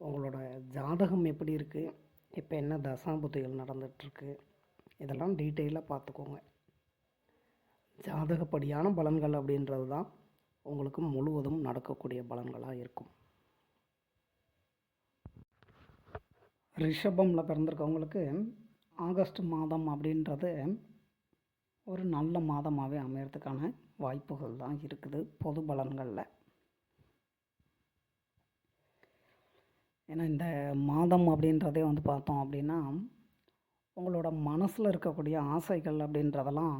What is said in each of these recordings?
உங்களோட ஜாதகம் எப்படி இருக்குது இப்போ என்ன தசாபுத்திகள் நடந்துகிட்ருக்கு இதெல்லாம் டீட்டெயிலாக பார்த்துக்கோங்க ஜாதகப்படியான பலன்கள் அப்படின்றது தான் உங்களுக்கு முழுவதும் நடக்கக்கூடிய பலன்களாக இருக்கும். ரிஷபமில் பிறந்திருக்கவங்களுக்கு ஆகஸ்ட் மாதம் அப்படின்றது ஒரு நல்ல மாதமாகவே அமையறதுக்கான வாய்ப்புகள் தான் இருக்குது பொது பலன்களில். ஏன்னா இந்த மாதம் அப்படின்றதே வந்து பார்த்தோம் அப்படின்னா உங்களோட மனசில் இருக்கக்கூடிய ஆசைகள் அப்படின்றதெல்லாம்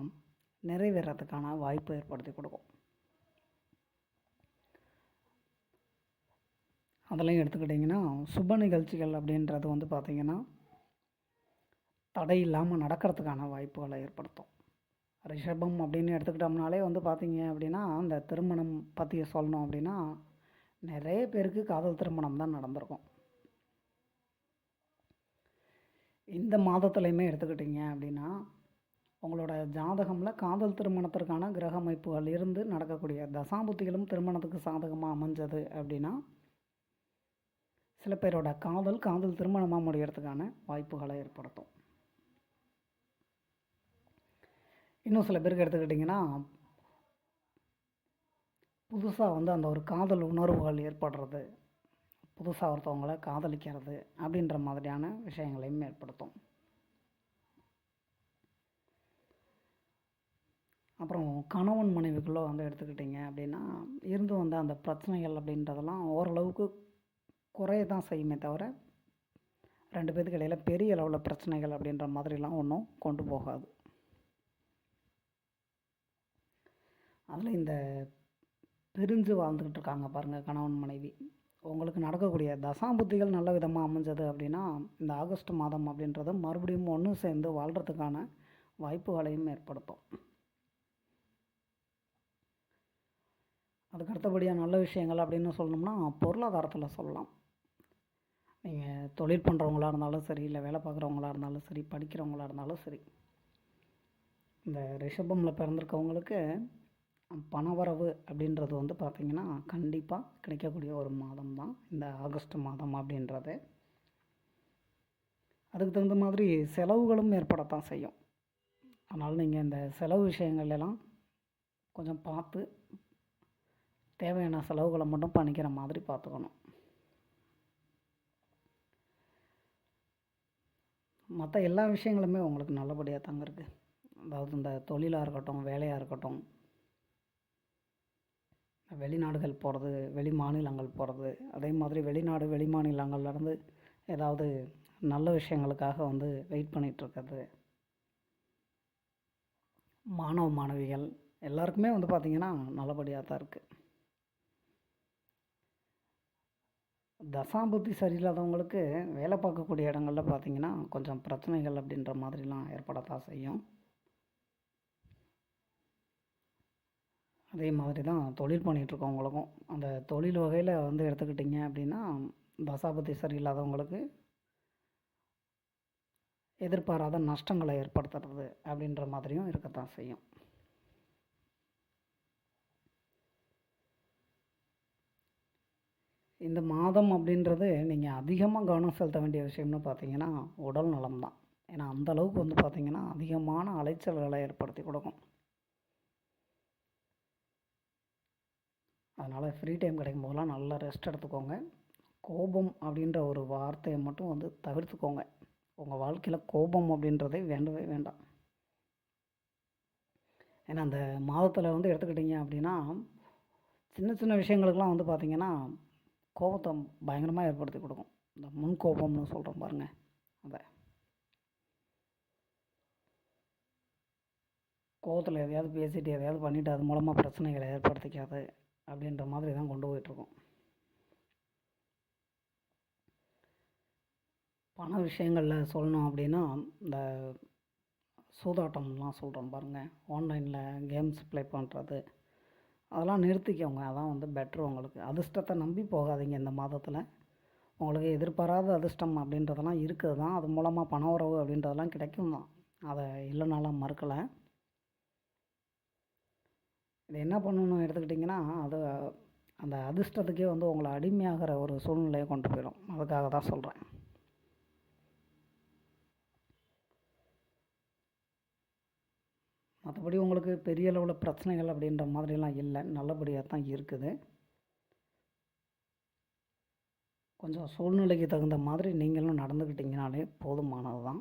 நிறைவேறதுக்கான வாய்ப்பு ஏற்படுத்தி கொடுக்கும். அதெல்லாம் எடுத்துக்கிட்டிங்கன்னா சுப நிகழ்ச்சிகள் அப்படின்றது வந்து பார்த்திங்கன்னா தடை இல்லாமல் நடக்கிறதுக்கான வாய்ப்புகளை ஏற்படுத்தும். ரிஷபம் அப்படின்னு எடுத்துக்கிட்டோம்னாலே வந்து பார்த்திங்க அப்படின்னா அந்த திருமணம் பற்றி சொல்லணும் அப்படின்னா நிறைய பேருக்கு காதல் திருமணம் தான் நடந்திருக்கும். இந்த மாதத்துலையுமே எடுத்துக்கிட்டிங்க அப்படின்னா உங்களோட ஜாதகமில் காதல் திருமணத்திற்கான கிரக அமைப்புகள் இருந்து நடக்கக்கூடிய தசாபுத்திகளும் திருமணத்துக்கு சாதகமாக அமைஞ்சது அப்படின்னா சில பேரோட காதல் காதல் திருமணமாக முடியறதுக்கான வாய்ப்புகளை ஏற்படுத்தும். இன்னும் சில பேருக்கு எடுத்துக்கிட்டிங்கன்னா புதுசாக வந்து அந்த ஒரு காதல் உணர்வுகள் ஏற்படுறது புதுசாக ஒருத்தவங்களை காதலிக்கிறது அப்படின்ற மாதிரியான விஷயங்களையும் ஏற்படுத்தும். அப்புறம் கணவன் மனைவிக்குள்ளே வந்து எடுத்துக்கிட்டிங்க அப்படின்னா இருந்து வந்த அந்த பிரச்சனைகள் அப்படின்றதெல்லாம் ஓரளவுக்கு குறைய தான் செய்யுமே தவிர ரெண்டு பேருக்கு இடையில் பெரிய அளவில் பிரச்சனைகள் அப்படின்ற மாதிரிலாம் ஒன்றும் கொண்டு போகாது. அதில் இந்த பிரிஞ்சு வாழ்ந்துக்கிட்டு இருக்காங்க பாருங்கள் கணவன் மனைவி. உங்களுக்கு நடக்கக்கூடிய தசாபுத்திகள் நல்ல விதமாக அமைஞ்சது அப்படின்னா இந்த ஆகஸ்ட் மாதம் அப்படின்றது மறுபடியும் ஒன்று சேர்ந்து வாழ்கிறதுக்கான வாய்ப்புகளையும் ஏற்படுத்தும். அதுக்கு அடுத்தபடியாக நல்ல விஷயங்கள் அப்படின்னு சொல்லணும்னா பொருளாதாரத்தில் சொல்லலாம். நீங்கள் தொழில் பண்ணுறவங்களா இருந்தாலும் சரி இல்லை வேலை பார்க்குறவங்களா இருந்தாலும் சரி படிக்கிறவங்களா இருந்தாலும் சரி. இந்த ரிஷபமில் பிறந்திருக்கவங்களுக்கு பணவரவு அப்படின்றது வந்து பார்த்திங்கன்னா கண்டிப்பாக கிடைக்கக்கூடிய ஒரு மாதம் தான் இந்த ஆகஸ்ட் மாதம் அப்படின்றது. அதுக்கு தகுந்த மாதிரி செலவுகளும் ஏற்படத்தான் செய்யும். அதனால் நீங்கள் இந்த செலவு விஷயங்கள் எல்லாம் கொஞ்சம் பார்த்து தேவையான செலவுகளை மட்டும் பண்ணிக்கிற மாதிரி பார்த்துக்கணும். மற்ற எல்லா விஷயங்களுமே உங்களுக்கு நல்லபடியாக தாங்க இருக்குது அதாவது இந்த தொழிலாக இருக்கட்டும் வேலையாக இருக்கட்டும் வெளிநாடுகள் போகிறது வெளி மாநிலங்கள் போகிறது அதே மாதிரி வெளிநாடு வெளி மாநிலங்கள்லேருந்து ஏதாவது நல்ல விஷயங்களுக்காக வந்து வெயிட் பண்ணிகிட்ருக்கிறது மாணவ மாணவிகள் எல்லாருக்குமே வந்து பார்த்திங்கன்னா நல்லபடியாக தான் இருக்குது தசாபுத்தி சரியில்லாதவங்களுக்கு வேலை பார்க்கக்கூடிய இடங்களில் பார்த்திங்கன்னா கொஞ்சம் பிரச்சனைகள் அப்படின்ற மாதிரிலாம் ஏற்படத்தான் செய்யும். அதே மாதிரி தான் தொழில் பண்ணிகிட்ருக்கவங்களுக்கும். அந்த தொழில் வகையில் வந்து எடுத்துக்கிட்டிங்க அப்படின்னா தசாபதி சரியில்லாதவங்களுக்கு எதிர்பாராத நஷ்டங்களை ஏற்படுத்துறது அப்படின்ற மாதிரியும் இருக்கத்தான் செய்யும். இந்த மாதம் அப்படின்றது நீங்கள் அதிகமாக கவனம் செலுத்த வேண்டிய விஷயம்னு பார்த்தீங்கன்னா உடல் நலம் தான் ஏன்னா அந்தளவுக்கு வந்து பார்த்திங்கன்னா அதிகமான அலைச்சல்களை ஏற்படுத்தி கொடுக்கும். அதனால் ஃப்ரீ டைம் கிடைக்கும் போதெல்லாம் நல்லா ரெஸ்ட் எடுத்துக்கோங்க. கோபம் அப்படின்ற ஒரு வார்த்தையை மட்டும் வந்து தவிர்த்துக்கோங்க. உங்கள் வாழ்க்கையில் கோபம் அப்படின்றதே வேண்டவே வேண்டாம். ஏன்னா அந்த மாதத்தில் வந்து எடுத்துக்கிட்டிங்க அப்படின்னா சின்ன சின்ன விஷயங்களுக்கெல்லாம் வந்து பார்த்திங்கன்னா கோபத்தை பயங்கரமாக ஏற்படுத்தி கொடுக்கும். இந்த முன் கோபம்னு சொல்கிறோம் பாருங்கள் அதை கோபத்தில் எதையாவது பேசிட்டு எதையாவது பண்ணிவிட்டு அது மூலமாக பிரச்சனைகளை ஏற்படுத்திக்காது. அப்படின்ற மாதிரி தான் கொண்டு போயிட்டுருக்கோம். பண விஷயங்களில் சொல்லணும் அப்படின்னா இந்த சூதாட்டம்லாம் சொல்கிறோம் பாருங்கள் ஆன்லைனில் கேம்ஸ் ப்ளே பண்ணுறது அதெல்லாம் நிறுத்திக்கோங்க. அதான் வந்து பெட்ரு உங்களுக்கு. அதிர்ஷ்டத்தை நம்பி போகாதீங்க இந்த மாதத்தில். உங்களுக்கு எதிர்பாராத அதிர்ஷ்டம் அப்படின்றதெல்லாம் இருக்குது தான். அது மூலமாக பண உறவு அப்படின்றதெல்லாம் கிடைக்கும் தான். அதை இல்லைனாலாம் மறுக்கலை. இது என்ன பண்ணணும்னு எடுத்துக்கிட்டிங்கன்னா அது அந்த அதிர்ஷ்டத்துக்கே வந்து உங்களை அடிமையாகிற ஒரு சூழ்நிலையை கொண்டு போயிடும். அதுக்காக தான் சொல்கிறேன் மற்றபடி உங்களுக்கு பெரிய அளவில் பிரச்சனைகள் அப்படின்ற மாதிரிலாம் இல்லை. நல்லபடியாக தான் இருக்குது. கொஞ்சம் சூழ்நிலைக்கு தகுந்த மாதிரி நீங்களும் நடந்துக்கிட்டிங்கனாலே போதுமானது தான்